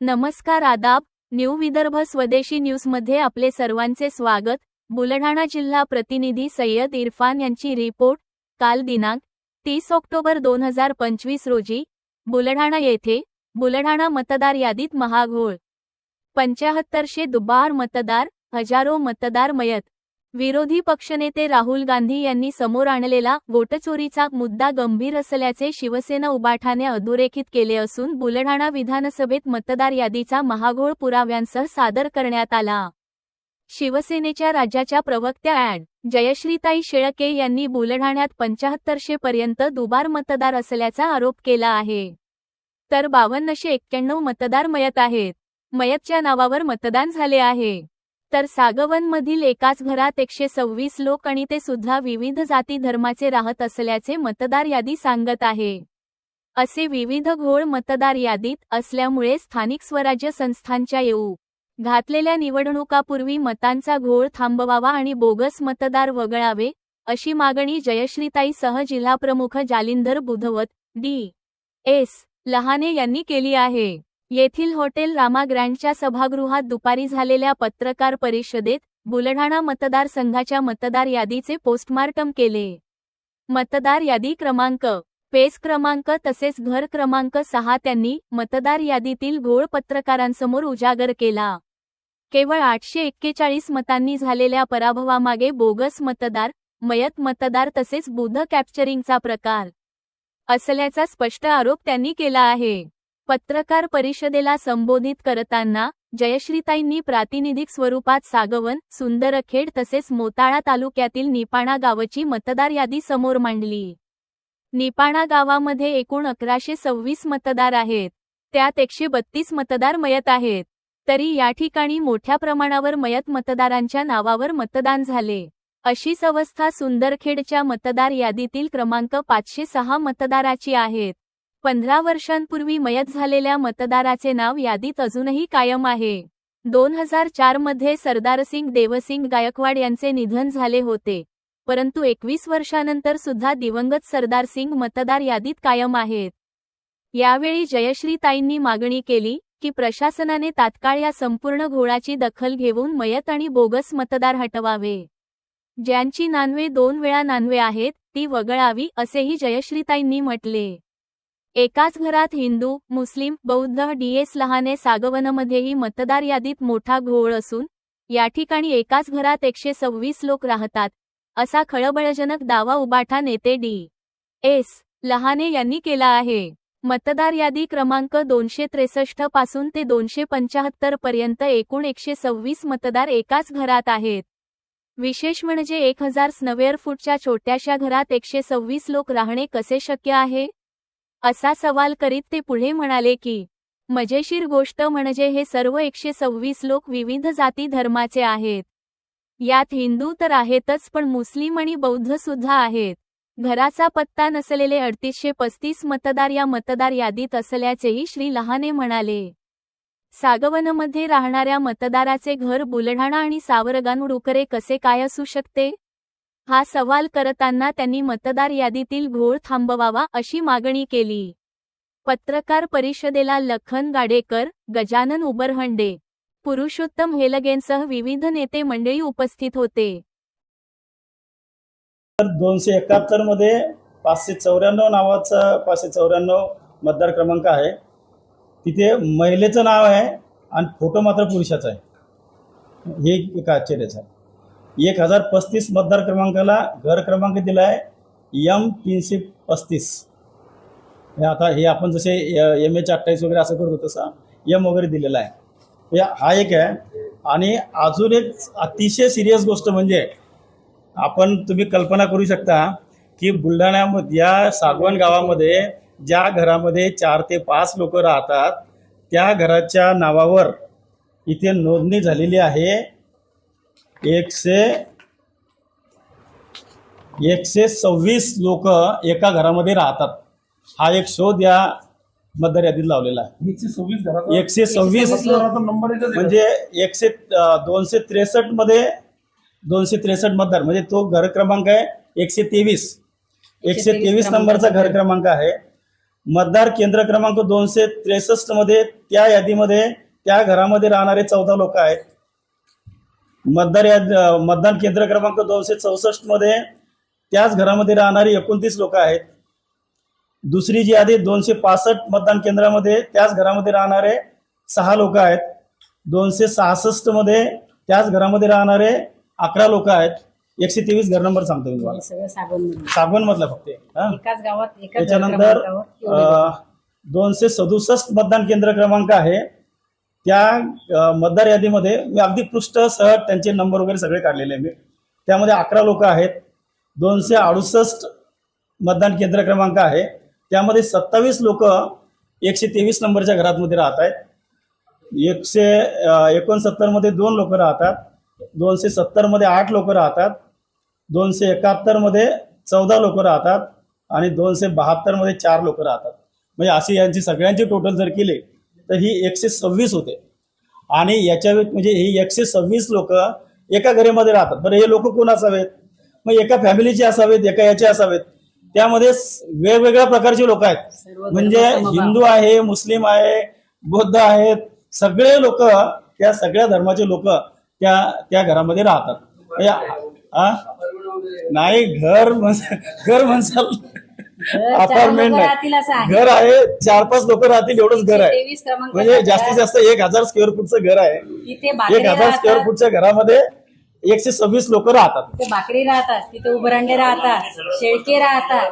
नमस्कार आदाब न्यू विदर्भ स्वदेशी न्यूजमध्ये आपले सर्वांचे स्वागत. बुलढाणा जिल्हा प्रतिनिधी सय्यद इरफान यांची रिपोर्ट काल दिनांक तीस ऑक्टोबर दोन हजार पंचवीस रोजी बुलढाणा येथे बुलढाणा मतदार यादीत महाघोळ. पंचाहत्तरशे दुबार मतदार हजारो मतदार मयत. विरोधी पक्षनेते राहुल गांधी यांनी समोर आणलेला वोटचोरीचा मुद्दा गंभीर असल्याचे शिवसेना उबाठाने अधोरेखित केले असून बुलढाणा विधानसभेत मतदार यादीचा महाघोळ पुराव्यांसह सादर करण्यात आला. शिवसेनेच्या राज्याच्या प्रवक्त्या ॲड. जयश्रीताई शेळके यांनी बुलढाण्यात पंचाहत्तरशे पर्यंत दुबार मतदार असल्याचा आरोप केला आहे. तर बावन्नशे एक्क्याण्णव मतदार मयत आहेत. मयतच्या नावावर मतदान झाले आहे. तर सागवनमधील एकाच घरात एकशे सव्वीस लोक आणि ते सुद्धा विविध जाती धर्माचे राहत असल्याचे मतदार यादी सांगत आहे. असे विविध घोळ मतदार यादीत असल्यामुळे स्थानिक स्वराज्य संस्थांच्या येऊ घातलेल्या निवडणुकापूर्वी मतांचा घोळ थांबवावा आणि बोगस मतदार वगळावे अशी मागणी जयश्रीताईसह जिल्हाप्रमुख जालिंदर बुधवत डी. एस. लहाने यांनी केली आहे. येथील हॉटेल रामा ग्रँडच्या सभागृहात दुपारी झालेल्या पत्रकार परिषदेत बुलढाणा मतदारसंघाच्या मतदार यादीचे पोस्टमार्टम केले. मतदार यादी क्रमांक पेस क्रमांक तसेच घर क्रमांक सहा त्यांनी मतदार यादीतील घोळ पत्रकारांसमोर उजागर केला. केवळ आठशे एक्केचाळीस मतांनी झालेल्या पराभवामागे बोगस मतदार मयत मतदार तसेच बुध कॅप्चरिंगचा प्रकार असल्याचा स्पष्ट आरोप त्यांनी केला आहे. पत्रकार परिषदेला संबोधित करताना जयश्रीताईंनी प्रातिनिधिक स्वरूपात सागवन सुंदरखेड तसेच मोताळा तालुक्यातील निपाणा गावाची मतदार यादी समोर मांडली. निपाणा गावामध्ये एकूण अकराशे सव्वीस मतदार आहेत. त्यात एकशे बत्तीस मतदार मयत आहेत. तरी या ठिकाणी मोठ्या प्रमाणावर मयत मतदारांच्या नावावर मतदान झाले. अशीच अवस्था सुंदरखेडच्या मतदार यादीतील क्रमांक पाचशे सहा मतदाराची आहेत पंधरा वर्षांपूर्वी मयत झालेल्या मतदाराचे नाव यादीत अजूनही कायम आहे. दोन हजार चारमध्ये सरदारसिंग देवसिंग गायकवाड यांचे निधन झाले होते. परंतु एकवीस वर्षानंतर सुद्धा दिवंगत सरदारसिंग मतदार यादीत कायम आहेत. यावेळी जयश्रीताईंनी मागणी केली की प्रशासनाने तात्काळ या संपूर्ण घोळाची दखल घेऊन मयत आणि बोगस मतदार हटवावे. ज्यांची नानवे दोन वेळा नानवे आहेत ती वगळावी असेही जयश्रीताईंनी म्हटले. एकाच घरात हिंदू मुस्लिम बौद्ध डीएस लहाने सागवनमध्येही मतदार यादीत मोठा घोळ असून या ठिकाणी एकाच घरात एकशे सव्वीस लोक राहतात असा खळबळजनक दावा उबाठा नेते डी एस लहाने यांनी केला आहे. मतदार यादी क्रमांक दोनशे त्रेसष्टपासून ते दोनशे पंचाहत्तर पर्यंत एकूण एकशे सव्वीस मतदार एकाच घरात आहेत. विशेष म्हणजे एक हजार स्नवेअर फूटच्या छोट्याशा घरात एकशे सव्वीस लोक राहणे कसे शक्य आहे? असा सवाल करीत ते पुढे म्हणाले की मजेशीर गोष्ट म्हणजे हे सर्व एकशे सव्वीस लोक विविध जाती धर्माचे आहेत. यात हिंदू तर आहेतच पण मुस्लिम आणि बौद्ध सुद्धा आहेत. घराचा पत्ता नसलेले अडतीसशे पस्तीस मतदार या मतदार यादीत असल्याचेही श्री लहाने म्हणाले. सागवनमध्ये राहणाऱ्या मतदाराचे घर बुलढाणा आणि सावरगानुडुकरे कसे काय असू शकते? हा सवाल करताना त्यांनी मतदार यादीतील घोळ थांबवावा अशी मागणी केली. पत्रकार परिषदेला लखन गाडेकर गजानन उबरहंडे पुरुषोत्तम हेलगेंसह विविध नेते मंडळी उपस्थित होते. तर दोनशे एकाहत्तरमध्ये पाचशे चौऱ्याण्णव नावाचा पाचशे चौऱ्याण्णव मतदार क्रमांक आहे. तिथे महिलेचं नाव आहे आणि फोटो मात्र पुरुषाचा आहे. हे एक आश्चर्याचं आहे. एक हजार पस्तीस मतदार क्रमांकाला घर क्रमांक दिला आहे यम तीनशे पस्तीस. हे आता हे आपण जसे एम एच अठ्ठावीस वगैरे असं करतो तसा यम वगैरे दिलेला आहे. हे हा एक आहे. आणि अजून एक अतिशय सिरियस गोष्ट म्हणजे आपण तुम्ही कल्पना करू शकता की बुलढाण्यामध्ये या सागवण गावामध्ये ज्या घरामध्ये चार ते पाच लोक राहतात त्या घराच्या नावावर इथे नोंदणी झालेली आहे. एकशे एकशे सव्वीस लोक एका घरामध्ये राहतात. हा एक शोध या मतदार यादीत लावलेला आहे. एकशे सव्वीस एकशे नंबर एकच आहे. म्हणजे एकशे दोनशे त्रेसष्टमध्ये दोनशे त्रेसष्ट मतदार. म्हणजे तो घर क्रमांक आहे एकशे तेवीस. एकशे तेवीस नंबरचा घर क्रमांक आहे. मतदार केंद्र क्रमांक दोनशे त्रेसष्टमध्ये त्या यादीमध्ये त्या घरामध्ये राहणारे चौदा लोक आहेत. मतदार याद अं, मतदान केंद्र क्रमांक दोनशे चौसष्टमध्ये त्याच घरामध्ये राहणारी एकोणतीस लोक आहेत. दुसरी जी यादी दोनशे पासष्ट मतदान केंद्रामध्ये त्याच घरामध्ये राहणारे सहा लोक आहेत. दोनशे सहासष्टमध्ये त्याच घरामध्ये राहणारे अकरा लोक आहेत. एकशे तेवीस घर नंबर सांगतो मी तुम्हाला. सागवण मधला. फक्त हा? त्याच्यानंतर दोनशे सदुसष्ट मतदान केंद्र क्रमांक आहे. त्या मतदार यादीमध्ये मी अगदी पृष्ठ सह त्यांचे नंबर वगैरे सगळे काढलेले आहे मी. त्यामध्ये अकरा लोक आहेत. दोनशे अडुसष्ट मतदान केंद्र क्रमांक आहे. त्यामध्ये सत्तावीस लोक एकशे तेवीस नंबरच्या घरातमध्ये राहत आहेत. एकशे एकोणसत्तरमध्ये दोन लोक राहतात. दोनशे सत्तरमध्ये आठ लोक राहतात. दोनशे एकाहत्तरमध्ये चौदा लोक राहतात. आणि दोनशे बहात्तरमध्ये चार लोक राहतात. म्हणजे अशी यांची सगळ्यांची टोटल जर केली तर ही एकशे सव्वीस होते. आणि याच्या म्हणजे ही एकशे सव्वीस लोक एका घरामध्ये राहतात. बरं हे लोक कोण असावेत मग एका फॅमिलीचे असावेत एका याचे असावेत. त्यामध्ये वेगवेगळ्या प्रकारचे लोक आहेत. म्हणजे. हिंदू आहे मुस्लिम आहे बौद्ध आहेत सगळे लोक त्या सगळ्या धर्माचे लोक त्या त्या घरामध्ये राहतात? नाही घर घर म्हणसाल अपार्टमेंट नाही. घर आहे चार पाच लोक राहतील एवढंच घर आहे. म्हणजे जास्तीत. जास्त एक हजार स्क्वेअर फूटचं घर आहे. एक हजार स्क्वेअर फूटच्या घरामध्ये एकशे सव्वीस लोक राहतात. भाकरी राहतात तिथे उबरांडे राहतात शेळके राहतात.